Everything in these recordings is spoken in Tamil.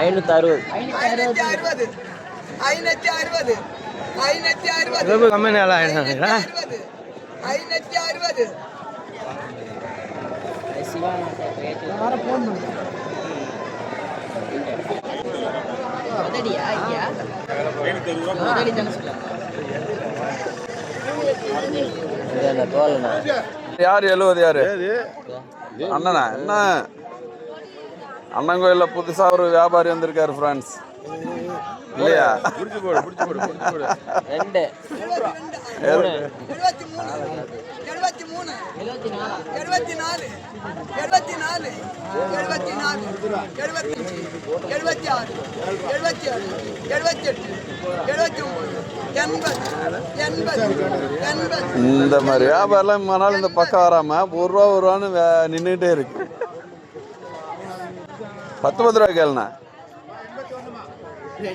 ஐநூற்றி அறுபது. ஐநூத்தி அறுபது. ஐநூத்தி அறுபது. ஐநூத்தி அறுபது. கம்மி ஐநூத்தி யார் எழுபது யாரு? அண்ணனா என்ன? அண்ணன் கோயில்ல புதுசா ஒரு வியாபாரி வந்திருக்காரு ஃப்ரெண்ட்ஸ் இல்லையா? ரெண்டு. எழுபத்தி மூணு எழுபத்தி மூணு எழுபத்தி நாலு எழுபத்தி நாலு எழுபத்தி நாலு எழுபத்தஞ்சு எழுபத்தி ஆறு எழுபத்தி ஏழு எழுபத்தி எட்டு எழுபத்தி ஒன்பது எண்பது எண்பது எண்பது இந்த மாதிரி வியாபாரம் இந்த பக்கம் வராம ஒரு ரூபா ஒரு ரூபான்னு நின்னுட்டே இருக்கு. பத்து ரூபா கேளுண்ணா.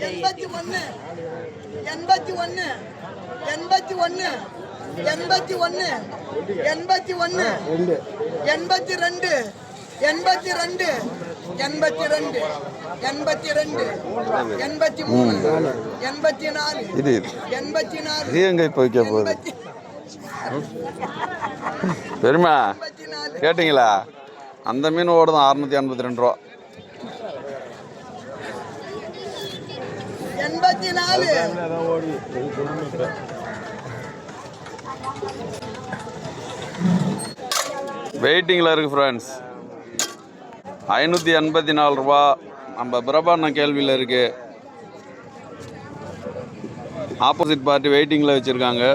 எண்பத்தி ஒண்ணு எண்பத்தி ஒண்ணு எண்பத்தி ஒண்ணு எண்பத்தி ஒண்ணு எண்பத்தி ஒண்ணு எண்பத்தி ரெண்டு எண்பத்தி ரெண்டு எண்பத்தி ரெண்டு எண்பத்தி ரெண்டு எண்பத்தி மூணு எண்பத்தி நாலு இது எண்பத்தி நாலு எங்க இப்போ வைக்க போகுது பெருமா கேட்டிங்களா? அந்த மீன் ஓடுதான் அறுநூத்தி எண்பத்தி ரெண்டு ரூபா. எண்பத்தி நாலு வெயிட்டிங்கில் இருக்கு ஃப்ரெண்ட்ஸ் ஐநூற்றி எண்பத்தி நாலு ரூபா. நம்ம பிரபான கேள்வியில் இருக்கு. ஆப்போசிட் பார்ட்டி வெயிட்டிங்கில் வச்சுருக்காங்க.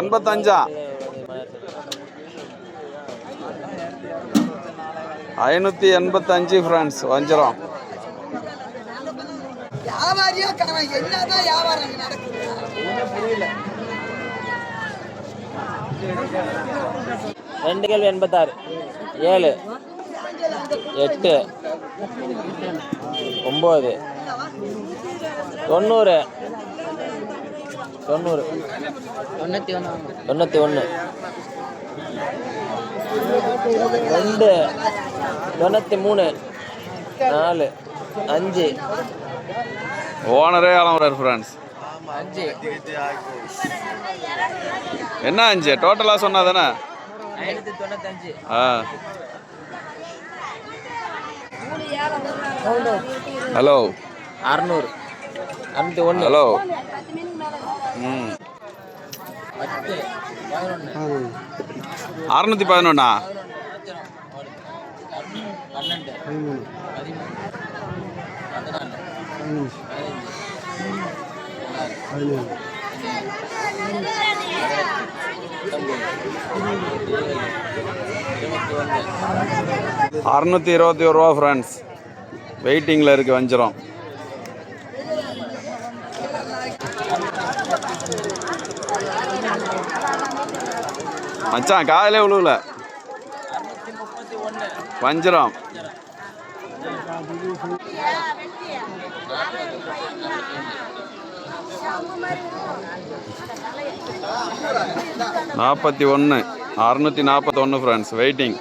எண்பத்தஞ்சா? ஐநூற்றி எண்பத்தஞ்சு ஃப்ரெண்ட்ஸ் வஞ்சிரம். வியாபாரியா காணோம் என்னதான் வியாபாரம் இங்க நடக்குது? ரெண்டு கேள்வி எண்பத்தாறு. ஏழு. எட்டு. ஒம்பது. தொண்ணூறு. தொண்ணூறு. தொண்ணூற்றி ஒன்று. தொண்ணூற்றி ஒன்று. ரெண்டு. தொண்ணூற்றி மூணு. நாலு. அஞ்சு. ஓனரே கிளம்புறாரு ஃப்ரெண்ட்ஸ் அஞ்சு. என்ன அஞ்சு? டோட்டலாக சொன்னா தானே ஐநூற்றி தொண்ணூத்தஞ்சு. ஆ. ஹலோ அறநூறு. அறுநூத்தி ஒன்று ஹலோ ம் அறுநூத்தி பதினொன்னா? பன்னெண்டு. பதிமூணு பதினாலு அறுநூத்தி இருபத்தி ஒரு ரூபா ஃப்ரெண்ட்ஸ் வெயிட்டிங்கில் இருக்கு வஞ்சிரம். மச்சான் காதலே விழுவல வஞ்சிரம். நாற்பத்தி ஒன்று அறுநூற்றி நாற்பத்தொன்று ஃப்ரெண்ட்ஸ் வெயிட்டிங்